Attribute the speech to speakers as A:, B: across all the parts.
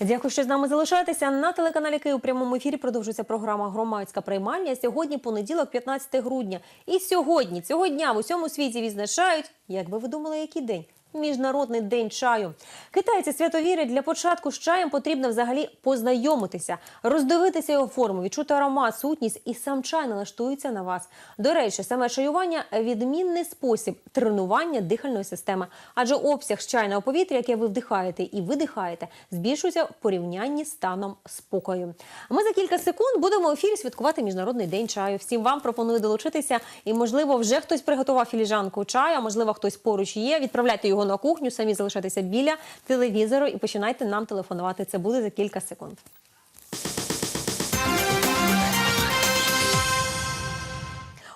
A: Дякую, що з нами залишаєтеся. На телеканалі Київ у прямому ефірі продовжується програма Громадська приймальня. Сьогодні понеділок, 15 грудня. І сьогодні, цього дня в усьому світі відзначають, як би ви думали, який день? Міжнародний день чаю. Китайці свято вірять, для початку з чаєм потрібно взагалі познайомитися, роздивитися його форму, відчути аромат, сутність, і сам чай налаштується на вас. До речі, саме чаювання відмінний спосіб тренування дихальної системи, адже обсяг чайного повітря, яке ви вдихаєте і видихаєте, збільшується в порівнянні з станом спокою. Ми за кілька секунд будемо в ефірі святкувати міжнародний день чаю. Всім вам пропоную долучитися, і можливо, вже хтось приготував філіжанку чаю, а можливо, хтось поруч є. Відправляйте його на кухню, самі залишайтеся біля телевізору і починайте нам телефонувати. Це буде за кілька секунд.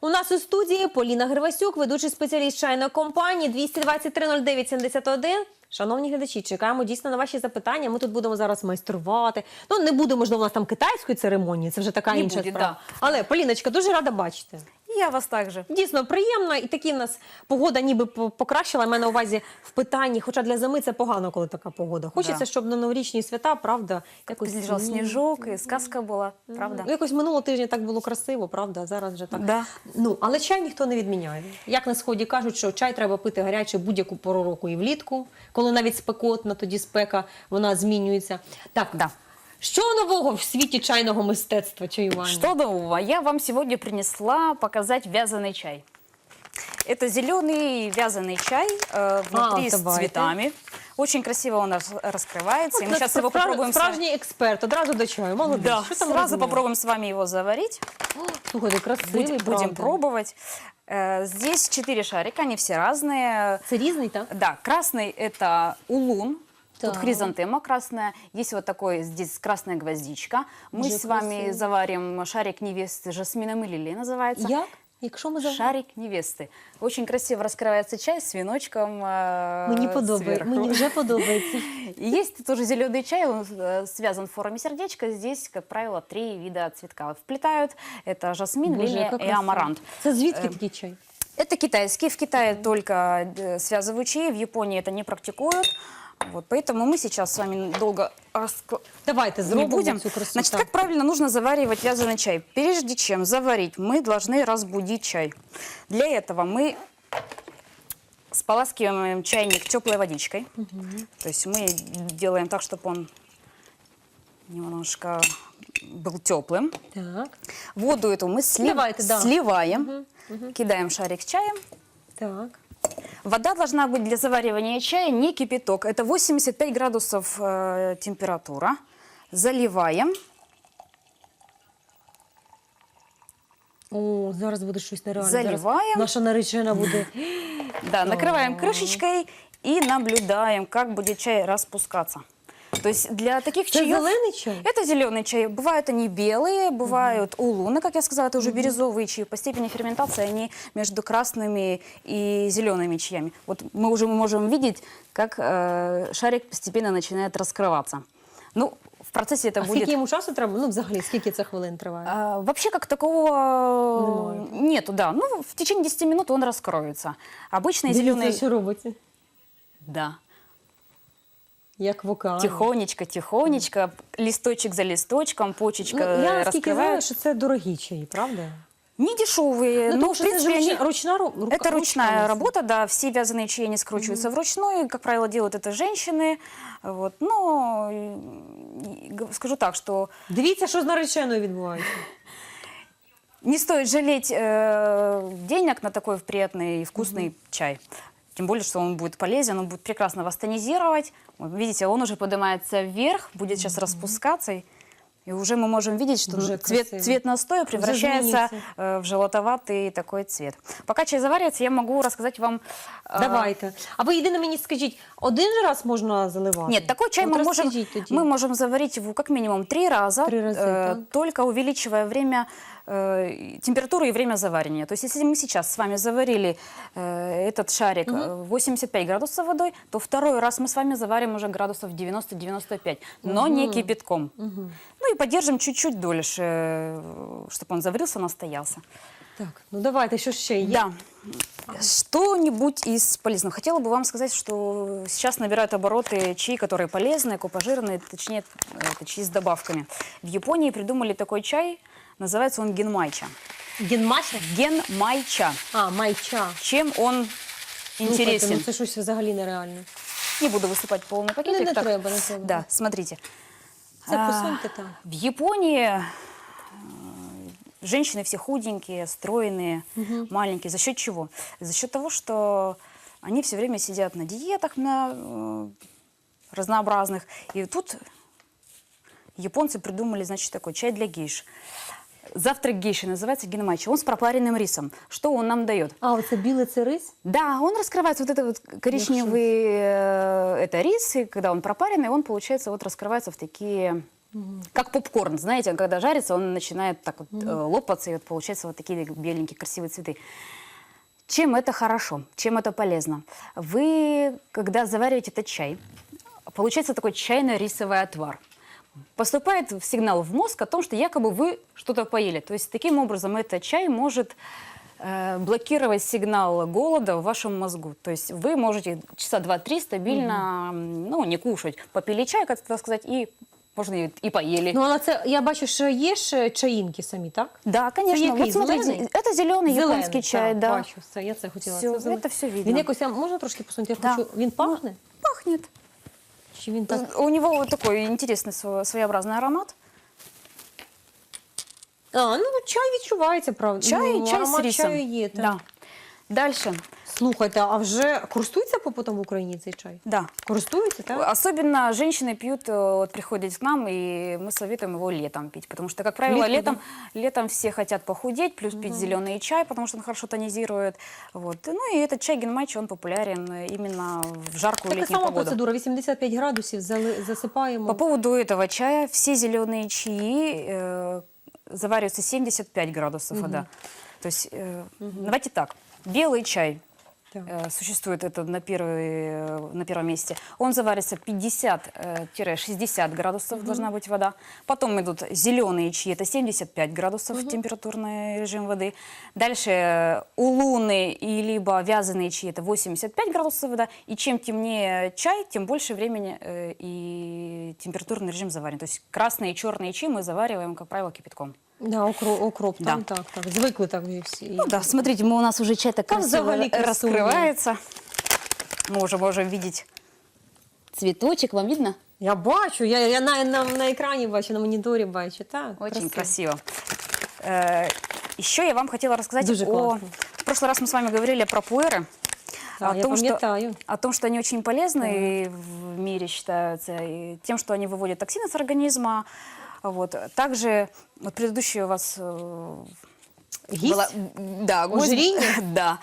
A: У нас у студії Поліна Гривасюк, ведучий спеціаліст чайної компанії 223 09 71. Шановні глядачі, чекаємо дійсно на ваші запитання. Ми тут будемо зараз майструвати. Ну не буде, можливо, у нас там китайської церемонії, це вже така
B: Не
A: інша
B: буде,
A: справа. Але Поліночка, дуже рада бачити.
B: Я вас также.
A: Дійсно приємно, і такі в нас погода ніби по- покращила. Я маю на увазі в питанні, хоча для зими це погано, коли така погода. Хочеться,
B: Да.
A: щоб на новорічні свята, правда, якось
B: Лежал
A: ні.
B: снежок, и сказка была, правда?
A: Ну, якось минулого тижня так було красиво, правда? а Зараз вже так.
B: Да.
A: Ну, але чай ніхто не відміняє. Як на сході кажуть, що чай треба пити гарячий будь-яку пору року і влітку, коли навіть спекотно, тоді спека вона змінюється. Так,
B: Да.
A: що нового в світі чайного мистецтва чаювання?
B: Что нового? Я вам сегодня принесла показать вязаный чай. Это зеленый вязаный чай э, внутри
A: А,
B: с
A: давайте.
B: цветами. Очень красиво он рас- раскрывается. и мы
A: От
B: сейчас его
A: справ-
B: попробуем. с вами-
A: Справжній експерт, одразу до чаю. Молодець.
B: Да,
A: Що там
B: сразу
A: розуміє?
B: попробуем с вами его заварить.
A: О, Слухайте, красивий,
B: Будем, будем
A: правда.
B: пробовать. Э, Здесь четыре шарика, они все разные.
A: Це різний, так?
B: Да, красный это улун. Тут
A: Так.
B: хризантема красная, есть вот такой здесь красная гвоздичка. Мы
A: Уже
B: с вами
A: красиво.
B: заварим шарик невесты жасмином и лилией называется.
A: Як? Якщо ми завжди...
B: Шарик невесты. Очень красиво раскрывается чай с веночком э,
A: Мені подобається,
B: сверху.
A: мені вже подобається.
B: И Есть тоже зеленый чай, он э, связан в форме сердечка. Здесь, как правило, три вида цветка вплетают. Это жасмин,
A: Боже,
B: лилия
A: яка
B: и
A: краса.
B: амарант.
A: Це звідки
B: Е,
A: такий чай?
B: Это китайский. В Китае только э, связывают чаи, в Японии это не практикуют. Вот, поэтому мы сейчас с вами долго раскла-
A: Давайте
B: не
A: зробимо
B: будем.
A: цю красоту.
B: Значит, как правильно нужно заваривать вязаный чай? Прежде чем заварить, мы должны разбудить чай. Для этого мы споласкиваем чайник теплой водичкой. То есть мы делаем так, чтобы он немножко был теплым.
A: Так,
B: Воду эту мы слив-
A: Давайте, да.
B: сливаем, кидаем шарик с чаем.
A: так.
B: Вода должна быть для заваривания чая не кипяток. Это 85 градусов э, температура. Заливаем.
A: О, зараз буде щось нереальне.
B: Заливаємо.
A: Зараз наша наречена буде.
B: Да, накрываем крышечкой и наблюдаем, как будет чай распускаться. То есть для таких
A: Це
B: чаев...
A: зелений чай?
B: Это зеленый чай. Бывают они белые, бывают улуны, как я сказала, это уже бирюзовые чаи. По степени ферментации они между красными и зелеными чаями. Вот мы уже можем видеть, как э, шарик постепенно начинает раскрываться. Ну, в процессе это
A: А
B: будет...
A: скільки йому часу треба? Ну, взагалі, скільки це хвилин триває?
B: А, вообще как такого
A: Немає.
B: нету, да. Ну, в течение 10 минут он раскроется. Обычный
A: Дивіться,
B: зеленый...
A: що робиться.
B: Да.
A: Як в океані.
B: Тихонечко, тихонечко, листочек за листочком, почечка
A: Ну, я наскільки знаю,
B: раскрывает.
A: що це дорогі чаї, правда?
B: Не дешевые,
A: Ну,
B: но
A: тому
B: в
A: що це ж
B: принципе
A: ручна,
B: они...
A: ручна ру- рука-
B: Это ручная
A: ручками.
B: работа, да, все вязаные чаи не скручиваются вручную, как правило, делают это женщины, вот, но и- г- скажу так, что
A: Дивіться, що з нареченою відбувається.
B: не стоит жалеть э, денег на такой приятный и вкусный чай. Тем более, что он будет полезен, он будет прекрасно вас тонизировать. Вот, видите, он уже поднимается вверх, будет сейчас распускаться. И, и уже мы можем видеть, что
A: Уже
B: цвет,
A: красиво.
B: цвет настоя превращается
A: изменился.
B: э, в желтоватый такой цвет. Пока чай заваривается, я могу рассказать вам... э,
A: Давайте. А ви єдине мені скажіть, один же раз можна заливати?
B: Нет, такой чай
A: От
B: мы можем,
A: розкажіть тоді.
B: мы можем заварить его как минимум три раза,
A: Три раза,
B: э,
A: так.
B: только увеличивая время, э, температуру и время заваривания. То есть если мы сейчас с вами заварили э, этот шарик э, 85 градусов водой, то второй раз мы с вами заварим уже градусов 90-95, но не кипятком. Ну и поддержим чуть-чуть дольше, э, чтобы он заварился, настоялся.
A: Так, ну давайте, що ще є?
B: Да. Что-нибудь из полезного. Хотела бы вам сказать, что сейчас набирают обороты чаи, которые полезные, купажированные, точнее, это чаи с добавками. В Японии придумали такой чай, называется он генмайча.
A: Генмача?
B: Генмайча.
A: А, майча.
B: Чем он
A: Слухайте,
B: интересен?
A: ну це щось взагалі нереальне.
B: Не буду высыпать полный
A: Не,
B: пакетик.
A: не
B: так.
A: треба, не треба.
B: Да, смотрите.
A: Це
B: А,
A: посуньте там.
B: В Японии э, женщины все худенькие, стройные, маленькие. За счет чего? За счет того, что они все время сидят на диетах на э, разнообразных. И тут японцы придумали, значит, такой чай для гейш. Завтрак гейши называется генмачи. Он с пропаренным рисом. Что он нам дает?
A: А, оце біле це рис?
B: Да, он раскрывается, вот это вот коричневый, э, это рис, и когда он пропаренный, он, получается, вот раскрывается в такие, как попкорн, знаете, он когда жарится, он начинает так вот э, лопаться, и вот получается вот такие беленькие красивые цветы. Чем это хорошо, чем это полезно? Вы, когда завариваете этот чай, получается такой чайно-рисовый отвар Поступает сигнал в мозг о том, что якобы вы что-то поели. То есть таким образом этот чай может э, блокировать сигнал голода в вашем мозгу. То есть вы можете часа два-три стабильно, м, ну, не кушать. Попили чай, как так сказать, и можно и, и поели.
A: Ну, але це, я бачу, що є ж чаїнки самі, так?
B: да, конечно.
A: який,
B: Вот смотрите,
A: зеленый?
B: это зеленый
A: Зелений,
B: японский чай,
A: так,
B: да.
A: Бачу, все, я це хотіла.
B: Всё,
A: це зелений.
B: це все видно.
A: Він якось, а можна трошки посунути? Я
B: Да.
A: хочу, він пахне?
B: Пахнет.
A: Чи він так?
B: У него вот такой интересный сво- своеобразный аромат.
A: А, ну чай відчувається, правда.
B: Чай,
A: ну,
B: чай с
A: аромат
B: рисом.
A: чаю є. Так.
B: Да. Дальше.
A: Слухайте, а вже користуються попитом в Україні цей чай?
B: Да.
A: Користуються, так?
B: Особенно женщины пьют, э, вот приходят к нам, и мы советуем его летом пить, потому что, как правило,
A: Влетку,
B: летом, летом все хотят похудеть, плюс пить зеленый чай, потому что он хорошо тонизирует. Вот. Ну и этот чай генмайчи, он популярен э, именно в жаркую
A: Така
B: летнюю
A: сама
B: погоду.
A: процедура, 85 градусів, зали- засипаємо.
B: По поводу этого чая, все зеленые чаи э, завариваются 75 градусов вода. То есть, э, давайте так, белый чай э, существует это на, первый, э, на первом месте. Он заварится 50-60 градусов должна быть вода. Потом идут зеленые чаи, это 75 градусов температурный режим воды. Дальше э, улуны и либо вязаные чаи, это 85 градусов вода. И чем темнее чай, тем больше времени э, и температурный режим заваривания. То есть красные и черные чаи мы завариваем, как правило, кипятком.
A: Да, окроп, окроп там,
B: Да.
A: так, так. Звикли так вже всі.
B: Ну да, смотрите, мы, у нас уже чай так
A: Там
B: красиво
A: взагалі красуня.
B: раскрывается. Мы уже можем видеть цветочек, вам видно?
A: Я бачу, я, я на, на, на екрані бачу, на моніторі бачу. Так,
B: Очень
A: красиво.
B: красиво. Э, Еще я вам хотела рассказать
A: Дуже
B: о...
A: классно.
B: В прошлый раз мы с вами говорили про пуэры.
A: Да,
B: о,
A: я
B: том, что,
A: пам'ятаю.
B: о том, что они очень полезны в мире считаются, и тем, что они выводят токсины с организма. вот. Также вот предыдущий у вас э,
A: Гість?
B: была- да, гость- да.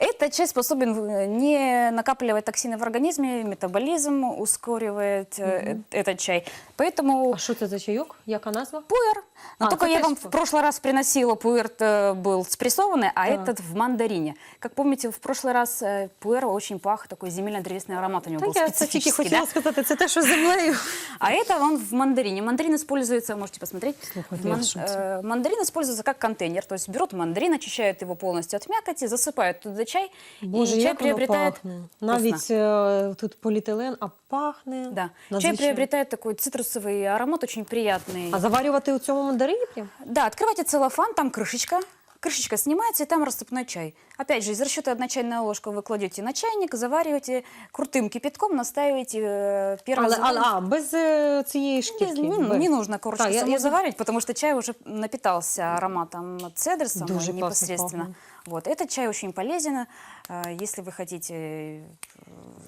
B: Этот чай способен э, не накапливать токсины в организме, метаболизм ускоривает э, этот чай. Поэтому
A: А що це за чайок? Яка назва?
B: пуэр. Но
A: А,
B: только
A: это
B: я вам в прошлый раз приносила, пуэр был спрессованный, а
A: Так.
B: этот в мандарине. Как помните, в прошлый раз пуэр очень пах, такой земельно-древесный аромат у него был
A: Та я
B: специфический.
A: хотіла
B: да?
A: те, що з землею.
B: А это он в мандарине. Мандарин используется, можете посмотреть. В ман- э, мандарин используется как контейнер. То есть берут мандарин, очищают его полностью от мякоти, засыпают туда чай,
A: Боже,
B: и чай
A: як воно
B: приобретает...
A: пахне.
B: Вкусно.
A: Навіть е, тут поліетилен, а пахне.
B: Да. Чай
A: надзвичайно.
B: приобретает такой цитрусовый аромат, очень приятный.
A: А заварювати у цьому мандарині прям?
B: Да, открывайте целлофан, там крышечка. Крышечка снимается, и там рассыпной чай. Опять же, из расчета одна чайная ложка вы кладете на чайник, завариваете крутым кипятком, настаиваете э, первое
A: Але, але
B: заваривание.
A: а, без е, цієї
B: Не,
A: шкірки?
B: не-
A: без.
B: не нужно корочку
A: Так, я-
B: саму
A: я-
B: заваривать, потому что чай уже напитался ароматом цедр самой
A: Дуже классно
B: непосредственно.
A: пахнет.
B: Вот. Этот чай очень полезен, э, если вы хотите э,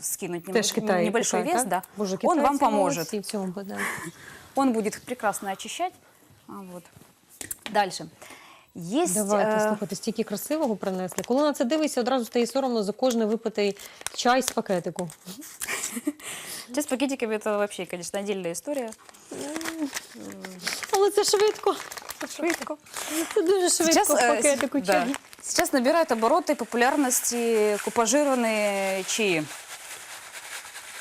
B: скинуть нем-
A: Теж Китай.
B: небольшой
A: Китай,
B: вес,
A: так?
B: да.
A: Боже,
B: он вам
A: китайці
B: поможет.
A: молодці в цьому, да.
B: Он будет прекрасно очищать. А, Вот. Дальше. Есть...
A: Давайте,
B: э,
A: слухайте, стільки красивого принесли. Коли на це дивишся, одразу стає соромно за кожний випитий чай з пакетику.
B: Чай с пакетиками это вообще, конечно, отдельная история.
A: Але це швидко.
B: Швидко.
A: Це дуже швидко
B: Сейчас, э,
A: пакетику
B: с- да.
A: чай.
B: Сейчас набирают обороты популярности купажированные чаи.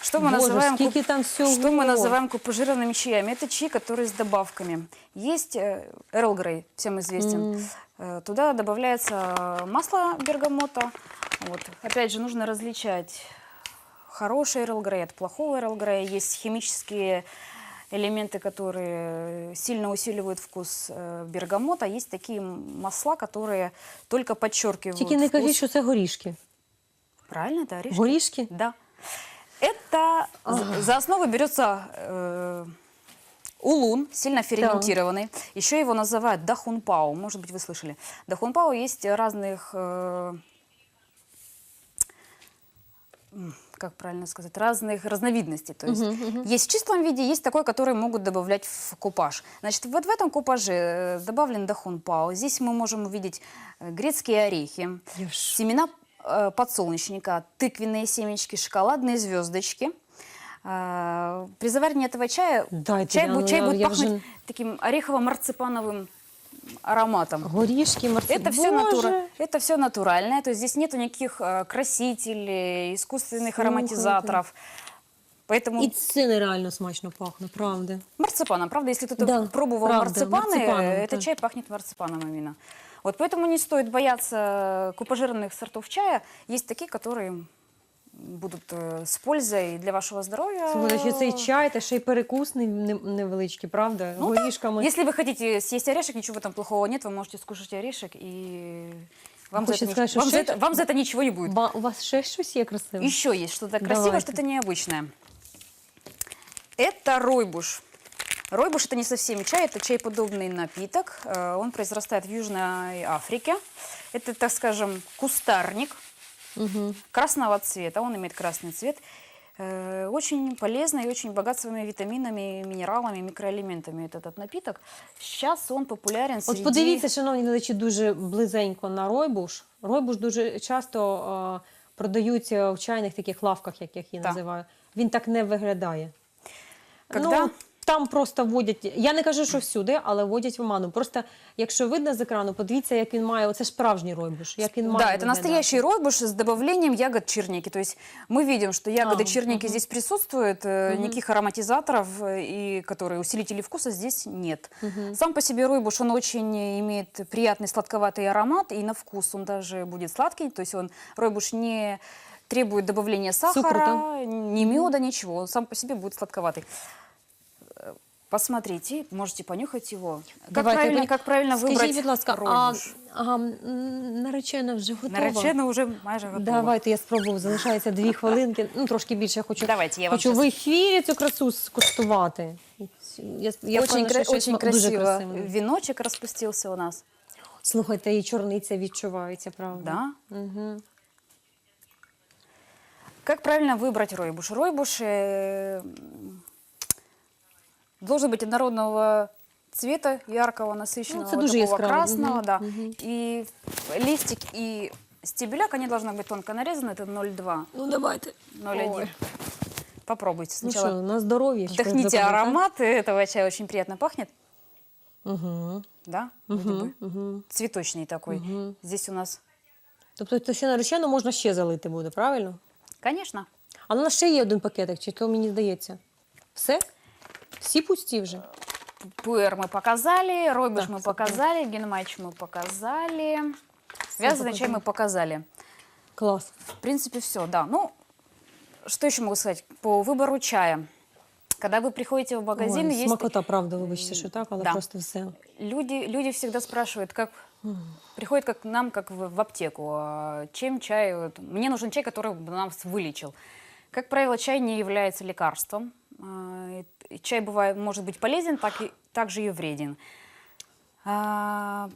B: Что мы
A: Боже,
B: называем
A: скільки там всього.
B: Что мы называем купажированными чаями? Это чаи, которые с добавками. Есть э, Эрл Грей, всем известен. Э, Туда добавляется масло бергамота, Вот. Опять же, нужно различать хороший Эрл Грей от плохого Эрл Грея. Есть химические элементы, которые сильно усиливают вкус э, бергамота. Есть такие масла, которые только подчеркивают
A: Тільки не
B: вкус.
A: кажіть, що це горішки.
B: Правильно, это орешки?
A: Горішки?
B: Да. Это за- за основу берется э, улун, сильно ферментированный. Еще его называют дахунпао. Может быть, вы слышали. Дахунпао есть разных, э, м, как правильно сказать, разных разновидностей. То есть есть в чистом виде, есть такой, который могут добавлять в купаж. Значит, вот в этом купаже э, добавлен дахунпао. Здесь мы можем увидеть э, грецкие орехи,
A: шоке.
B: семена э, подсолнечника, тыквенные семечки, шоколадные звездочки. А, При заваривании этого чая
A: Дайте,
B: чай,
A: я-
B: бу- чай
A: я-
B: будет
A: я
B: пахнуть
A: вже-
B: таким орехово-марципановым ароматом.
A: Горішки, марципан.
B: Это все, натура... это все натуральное, то есть здесь нету никаких э, красителей, искусственных
A: Слухайте.
B: ароматизаторов. Поэтому
A: І це нереально смачно пахне, правда.
B: марципаном, правда, если кто-то
A: Да,
B: пробовал
A: правда,
B: марципаны,
A: марципаном,
B: э, этот
A: да.
B: чай пахнет марципаном именно. Вот поэтому не стоит бояться купажированных сортов чая. Есть такие, которые будут э, с пользой для вашего здоровья.
A: Слухайте, що цей чай, та ще й перекус не- не- невеличкий, правда?
B: Ну.
A: Горішками.
B: Если вы хотите съесть орешек, ничего этом плохого нет, вы можете скушать орешек и вам, за это,
A: Хочется
B: ни-
A: сказать, что
B: вам, за
A: шесть-
B: это, вам за это ничего не будет.
A: Ба- у вас ще щось є красиве?
B: Еще есть что-то красивое,
A: Давайте.
B: что-то необычное. Это ройбуш. Ройбуш это не совсем чай, это чайподобный напиток. Э, Он произрастает в Южной Африке. Это, так скажем, кустарник
A: Угу.
B: красного цвета. Он имеет красный цвет. Э, Очень полезный и очень богат своими витаминами, минералами, микроэлементами этот, этот напиток. Сейчас он популярен
A: От
B: среди...
A: подивіться, шановні глядачі, дуже близенько на ройбуш. Ройбуш дуже часто е, продаються в чайних таких лавках, як я їх
B: Так.
A: називаю. Він так не виглядає.
B: Когда-
A: Ну, там просто вводять, я не кажу, що всюди, але вводять в оману. Просто, якщо видно з екрану, подивіться, як він має, оце справжній ройбуш, як він має
B: Да, это
A: виглядати.
B: настоящий ройбуш с добавлением ягод черники. То есть мы видим, что ягоды
A: А,
B: черники
A: мгм.
B: здесь присутствуют, э, никаких ароматизаторов, э, и, которые усилители вкуса здесь нет. Сам по себе ройбуш, он очень имеет приятный сладковатый аромат, и на вкус он даже будет сладкий. То есть он, ройбуш не требует добавления сахара,
A: Цукру,
B: ни меда, ничего. Он сам по себе будет сладковатый. Э, Посмотрите, можете понюхать его. Как
A: Давайте,
B: правильно,
A: ви-
B: как правильно
A: Скажіть,
B: выбрать
A: будь ласка, а,
B: ройбуш?
A: ага, м, наречена вже готова?
B: Наречена уже майже готова.
A: Давайте я спробую. Залишається дві хвилинки. Ну трошки більше я хочу.
B: Давайте, я вам
A: хочу
B: щас-
A: в ефірі цю красу скуштувати. Я, я
B: очень
A: впевнена, що
B: кра-
A: щось
B: очень
A: ма- дуже
B: красиво.
A: красиве.
B: Веночек распустился у нас.
A: Слухайте, і чорниця відчувається, правда?
B: Да?
A: Угу.
B: Как правильно выбрать ройбуш? Ройбуш э, должен быть однородного цвета, яркого, насыщенного,
A: Ну, это
B: вот
A: дуже
B: такого
A: яскраво.
B: красного,
A: Мгм,
B: да.
A: мгм.
B: И листик и стебеляк, они должны быть тонко нарезаны, это 0,2,
A: Ну давайте.
B: 0,1.
A: Ой.
B: Попробуйте
A: Ну
B: сначала.
A: що, на здоров'я.
B: Вдохните аромат этого чая, очень приятно пахнет,
A: Угу.
B: да? Вроде бы.
A: Угу. Угу.
B: Цветочный такой.
A: Мгм.
B: Здесь у нас,
A: Тобто це ще наречено можна ще залити буде, правильно?
B: конечно,
A: А у нас ще є один пакетик, чи то мені здається? Все? Всі пусті вже?
B: Пуэр мы показали, ройбуш
A: Да,
B: мы показали, генмайч мы показали, связанный чай мы показали.
A: Клас.
B: В принципе, все, да. Ну, что еще могу сказать по выбору чая? Когда вы приходите в магазин,
A: Ой,
B: есть
A: смакота, правда, вибачте, що так, але
B: Да.
A: просто все.
B: люди, люди всегда спрашивают, как приходят как к нам, как в, в аптеку, а, чем чай. вот, Мне нужен чай, который бы нас вылечил. Как правило, чай не является лекарством. И Чай бывает, может быть полезен, так и, также и вреден. А,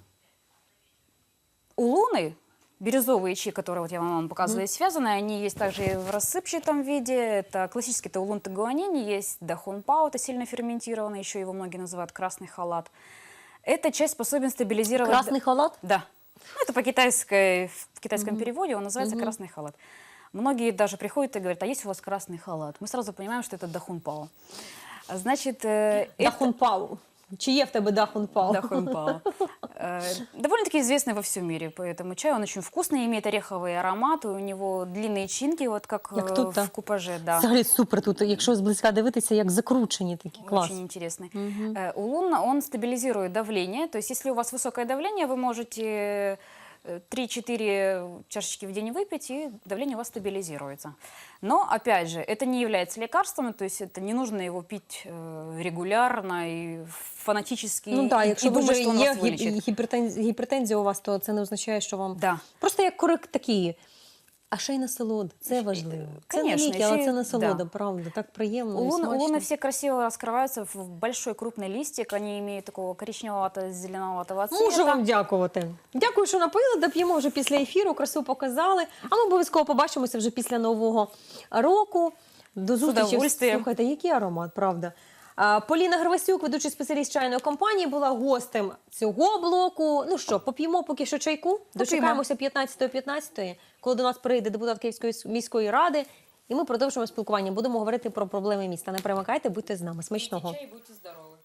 B: улуны, бирюзовые чаи, которые вот я вам показывала, связаны, они есть также и в рассыпчатом виде. Это классический это улун тагуанини, есть дахунпао, это сильно ферментированный, еще его многие называют красный халат. Эта чай способен стабилизировать...
A: Красний халат?
B: Да. Ну, это по китайской, в китайском переводе он называется красный халат. Многие даже приходят и говорят, а есть у вас красный халат? Мы сразу понимаем, что это дахунпао. А Значит, э, это-
A: Дахунпау. Чи є в тебе дахунпау?
B: Дахунпао. Э, Довольно-таки известный во всем мире, поэтому чай, он очень вкусный, имеет ореховый аромат, у него длинные чинки, вот как,
A: Як
B: э,
A: тут, да.
B: в купаже, да.
A: Взагалі супер тут. Якщо зблизька дивитися, як закручені такі. Клас.
B: Очень интересный. Э, Улун, он стабилизирует давление. То есть, если у вас высокое давление, вы можете э, 3-4 чашечки в день выпить, и давление у вас стабилизируется. Но, опять же, это не является лекарством, то есть это не нужно его пить э, регулярно и фанатически,
A: Ну так,
B: и,
A: якщо
B: и думать,
A: дуже
B: что он
A: є
B: вас вылечит.
A: гіп- гіпертензія, гіпертензія у вас, то це не означає, що вам
B: Да.
A: просто як корик такі. А ще й насолода. Це важливо. Це не
B: Конечно,
A: ліки, але
B: ще й-
A: це насолода,
B: да.
A: правда. Так приємно. і
B: Луны,
A: смачно.
B: луны все красиво раскрываются в большой крупный листик, они имеют такого коричневато-зеленоватого цвета.
A: Можу вам дякувати. Дякую, що напоїли. Доп'ємо вже після ефіру, красу показали. А ми обов'язково побачимося вже після нового року. До зустрічі.
B: удовольствием.
A: Слухайте, який аромат, правда. Поліна Гривасюк, ведучий спеціаліст чайної компанії, була гостем цього блоку. Ну що, поп'ємо поки що чайку. Дочекаємося 15.15, коли до нас прийде депутат Київської міської ради. І ми продовжимо спілкування. Будемо говорити про проблеми міста. Не перемикайте, будьте з нами. Смачного.
B: будьте здоровы.